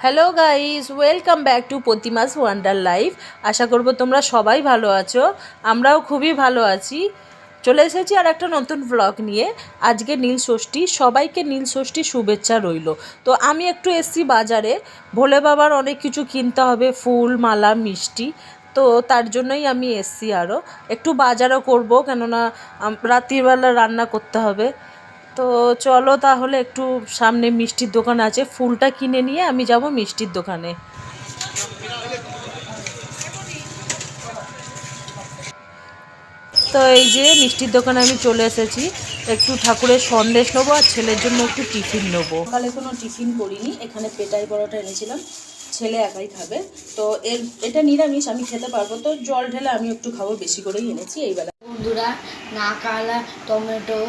Hello guys welcome back to প্রতিমাস wonder life আশা করব তোমরা সবাই ভালো আছো। আমরাও খুবই ভালো আছি। চলে এসেছি আর একটা নতুন ব্লগ নিয়ে। আজকে নীল ষষ্ঠী। সবাইকে নীল ষষ্ঠী শুভেচ্ছা রইল। তো আমি একটু এসছি বাজারে। ভোলে বাবার অনেক কিছু কিনতে হবে। ফুল, মালা, মিষ্টি। তো তার জন্যই আমি এসছি আরও একটু বাজারও করব। কেননা রাত্রিবেলা রান্না করতে হবে। তো চলো তাহলে একটু সামনে মিষ্টির দোকান আছে ফুলটা কিনে নিয়ে আমি যাব মিষ্টির দোকানে। তো এই যে মিষ্টির দোকানে আমি চলে এসেছি একটু ঠাকুরের সন্দেশ নেব আর ছেলের জন্য একটু টিফিন নেব। সকালে কোনো টিফিন করিনি এখানে পেটাই পরোটা এনেছিলাম ছেলে একাই খাবে। তো এর এটা নিরামিষ আমি খেতে পারব। তো জল ঢেলে আমি একটু খাব বেশি করেই এনেছি এই বেলা বন্ধুরা নাকালা টমেটো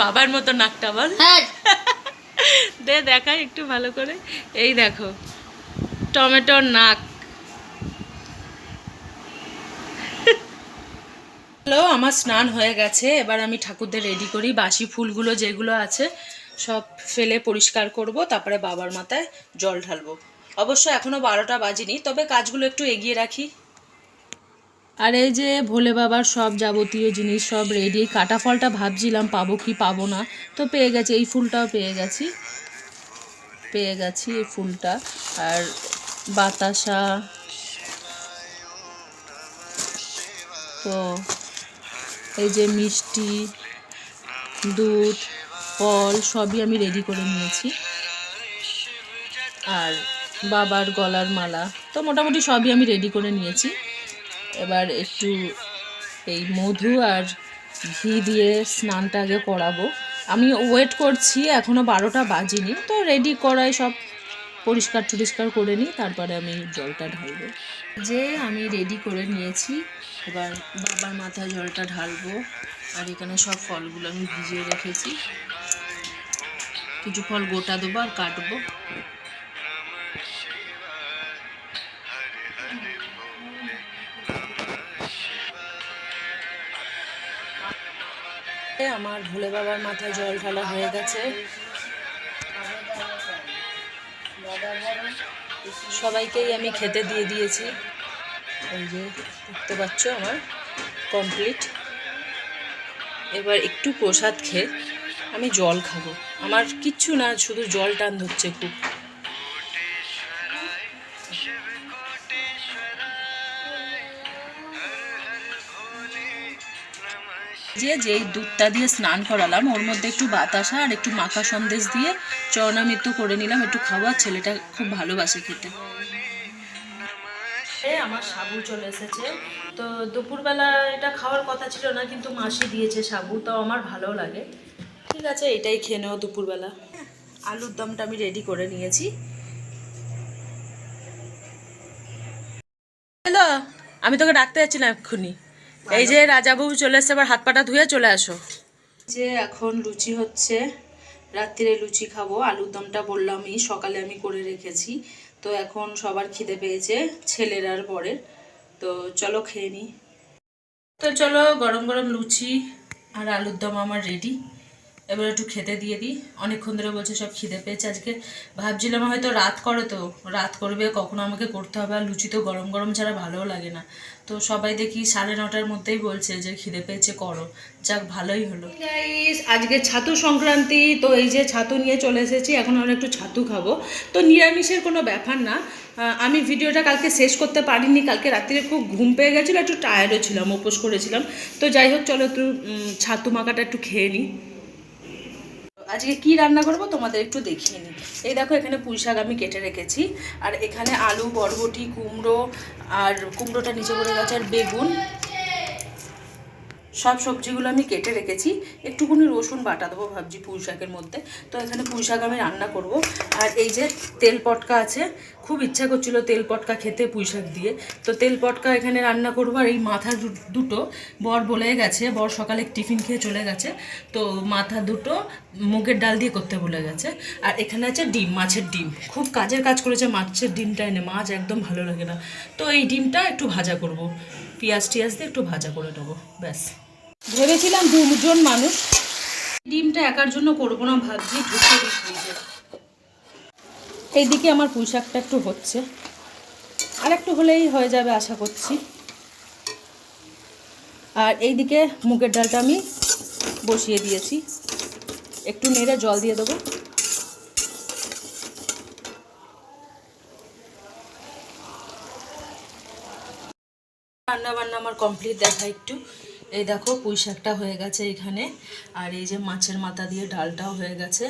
বাবার মতো নাকটা বল। হ্যাঁ। দে দেখাই একটু ভালো করে। এই দেখো টমেটোর নাক। হ্যালো আমার স্নান হয়ে গেছে। এবার আমি ঠাকুরদের রেডি করি। বাসি ফুলগুলো যেগুলো আছে সব ফেলে পরিষ্কার করব। তারপরে বাবার মাথায় জল ঢালবো। অবশ্য এখনও বারোটা বাজিনি তবে কাজগুলো একটু এগিয়ে রাখি। আর এই যে ভোলে বাবার সব যাবতীয় জিনিস সব রেডি কাটা ফলটা ভাবছিলাম পাবো কি পাবো না, তো পেয়ে গেছি, এই ফুলটাও পেয়ে গেছি। পেয়ে গেছি এই ফুলটা। আর বাতাসা। তো এই যে মিষ্টি, দুধ, ফল সবই আমি রেডি করে নিয়েছি। আর বাবার গলার মালা, তো মোটামুটি সবই আমি রেডি করে নিয়েছি। এবার একটু এই মধু আর ঘি দিয়ে স্নানটা আগে করাবো। আমি ওয়েট করছি এখনও বারোটা বাজিনি। তো রেডি করাই সব পরিষ্কার টরিষ্কার করে নিই, তারপরে আমি জলটা ঢালবো। যে আমি রেডি করে নিয়েছি, এবার বাবার মাথায় জলটা ঢালবো। আর এখানে সব ফলগুলো আমি ভিজিয়ে রেখেছি। কিছু ফল গোটা দেবো আর কাটবো। আমার ভোলে বাবার মাথায় জল ঢালা হয়ে গেছে। সবাইকেই আমি খেতে দিয়ে দিয়েছি। এই যে, দেখতে পাচ্ছ আমার কমপ্লিট এবার একটু প্রসাদ খেয়ে আমি জল খাব। আমার কিচ্ছু না, শুধু জল টান ধরছে খুব। যে যেই দুধটা দিয়ে স্নান করালাম ওর মধ্যে একটু বাতাসা আর একটু মাখা সন্দেশ দিয়ে চরণামৃত্যু করে নিলাম একটু খাওয়া ছেলেটা খুব ভালোবাসে খেতে। আমার সাবু চলে এসেছে। তো দুপুরবেলা এটা খাওয়ার কথা ছিল না কিন্তু মাসি দিয়েছে সাবু তো আমার ভালো লাগে। ঠিক আছে এটাই খেয়ে নেও দুপুরবেলা। আলুর দমটা আমি রেডি করে নিয়েছি। হ্যালো আমি তোকে ডাকতে যাচ্ছিলাম এক্ষুনি। এই যে রাজাবাবু চলে এসছে আবার হাত পাটা ধুয়ে চলে আসো। যে এখন লুচি হচ্ছে, রাত্রিরে লুচি খাব। আলুর দমটা বললামই, সকালে আমি করে রেখেছি। তো এখন সবার খিদে পেয়েছে, ছেলের আর বরের। তো চলো খেয়ে নিই তো চলো গরম গরম লুচি আর আলুর দম আমার রেডি এবার একটু খেতে দিয়ে দিই। অনেকক্ষণ ধরে বলছে সব খিদে পেয়েছে আজকে। ভাবছিলাম হয়তো রাত করে তো। রাত করবে, কখনো আমাকে করতে হবে। আর লুচি তো গরম গরম ছাড়া ভালোও লাগে না। তো সবাই দেখি সাড়ে নটার মধ্যেই বলছে যে, খিদে পেয়েছে, করো। যাক, ভালোই হলো। আজকে ছাতু সংক্রান্তি। তো এই যে ছাতু নিয়ে চলে এসেছি, এখন আমরা একটু ছাতু খাব। তো নিরামিষের কোনো ব্যাপার না। আমি ভিডিওটা কালকে শেষ করতে পারিনি। কালকে রাত্রিরে খুব ঘুম পেয়ে গেছিল, একটু টায়ার্ডও ছিলাম, উপোস করেছিলাম। তো যাই হোক, চলো একটু ছাতু মাখাটা একটু খেয়ে নিই। আজকে কি রান্না করব তোমাদের একটু দেখিয়ে নিই। এই দেখো, এখানে পুঁই শাক আমি কেটে রেখেছি। আর এখানে আলু, বরবটি, কুমড়ো, আর কুমড়োটা নিচে পড়ে গেছে, আর বেগুন। সব সবজিগুলো আমি কেটে রেখেছি। একটুকুনি রসুন বাটা দেবো ভাবছি পুঁই শাকের মধ্যে। তো এখানে পুঁই শাক আমি রান্না করব। আর এই যে তেল পটকা আছে, খুব ইচ্ছা করছিল তেল পটকা খেতে পুঁই শাক দিয়ে। তো তেল পটকা এখানে রান্না করব আর এই মাথা দুটো। বর বলে গেছে, বর সকালে টিফিন খেয়ে চলে গেছে। তো মাথা দুটো মুগের ডাল দিয়ে করতে বলে গেছে। আর এখানে আছে ডিম, মাছের ডিম। খুব কাজের কাজ করেছে, মাছের ডিমটা এনে মাছ একদম ভালো লাগে না। তো এই ডিমটা একটু ভাজা করব। পেঁয়াজ টিয়াজ দিয়ে একটু ভাজা করে নেব, ব্যাস। ভেবেছিলাম দুজন মানুষ। ডিমটা একার জন্য করব না, ভাবছি এইদিকে আমার পুঁই শাকটা একটু হচ্ছে। আর একটু হলেই হয়ে যাবে আশা করছি। আর এইদিকে মুগের ডালটা আমি বসিয়ে দিয়েছি। একটু নেড়ে জল দিয়ে দেবো। রান্না বান্না আমার কমপ্লিট, দেখা একটু। এই দেখো পুঁই শাকটা হয়ে গেছে এখানে। আর এই যে মাছের মাথা দিয়ে ডালটাও হয়ে গেছে।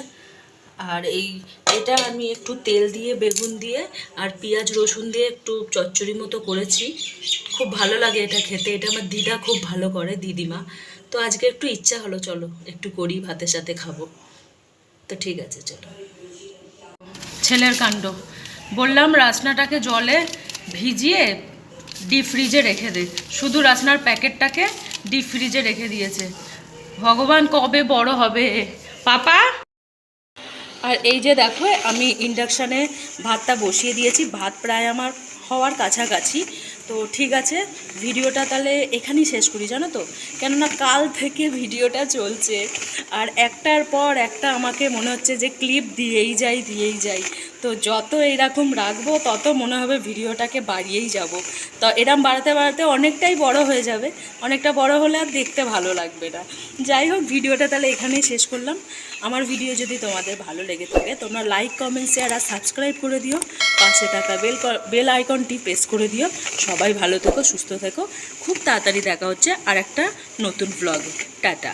আর এই, এটা আমি একটু তেল দিয়ে, বেগুন দিয়ে আর পেঁয়াজ, রসুন দিয়ে একটু চচ্চড়ি মতো করেছি। খুব ভালো লাগে এটা খেতে। এটা আমার দিদা খুব ভালো করে, দিদিমা। তো আজকে একটু ইচ্ছা হলো, চলো একটু করি, ভাতের সাথে খাব। তো ঠিক আছে, চলো। ছেলের কাণ্ড। বললাম রাসনাটাকে জলে ভিজিয়ে ডিপ ফ্রিজে রেখে দে। শুধু রাসনার প্যাকেটটাকে ডিপ ফ্রিজে রেখে দিয়েছে। ভগবান কবে বড় হবে? পাপা? আর এই যে দেখো, আমি ইন্ডাকশানে ভাতটা বসিয়ে দিয়েছি। ভাত প্রায় আমার হওয়ার কাছাকাছি। তো ঠিক আছে, ভিডিওটা তাহলে এখানেই শেষ করি, জানো তো? কেননা কাল থেকে ভিডিওটা চলছে, আর একটার পর একটা আমাকে মনে হচ্ছে যে ক্লিপ দিয়েই যাই দিয়েই যাই। তো যত এইরকম রাখব, তত মনে হবে ভিডিওটাকে বাড়িয়েই যাব। তো এরম বাড়াতে বাড়াতে অনেকটাই বড় হয়ে যাবে, অনেকটা বড় হলে আর দেখতে ভালো লাগবে না। যাই হোক, ভিডিওটা তাহলে এখানেই শেষ করলাম। আমার ভিডিও যদি তোমাদের ভালো লেগে থাকে, তোমরা লাইক কমেন্ট শেয়ার আর সাবস্ক্রাইব করে দিও। পাশে থাকা বেল বেল আইকনটি প্রেস করে দিও। সবাই ভালো থেকো, সুস্থ থেকো। খুব তাড়াতাড়ি দেখা হচ্ছে আর একটা নতুন ব্লগ টাটা।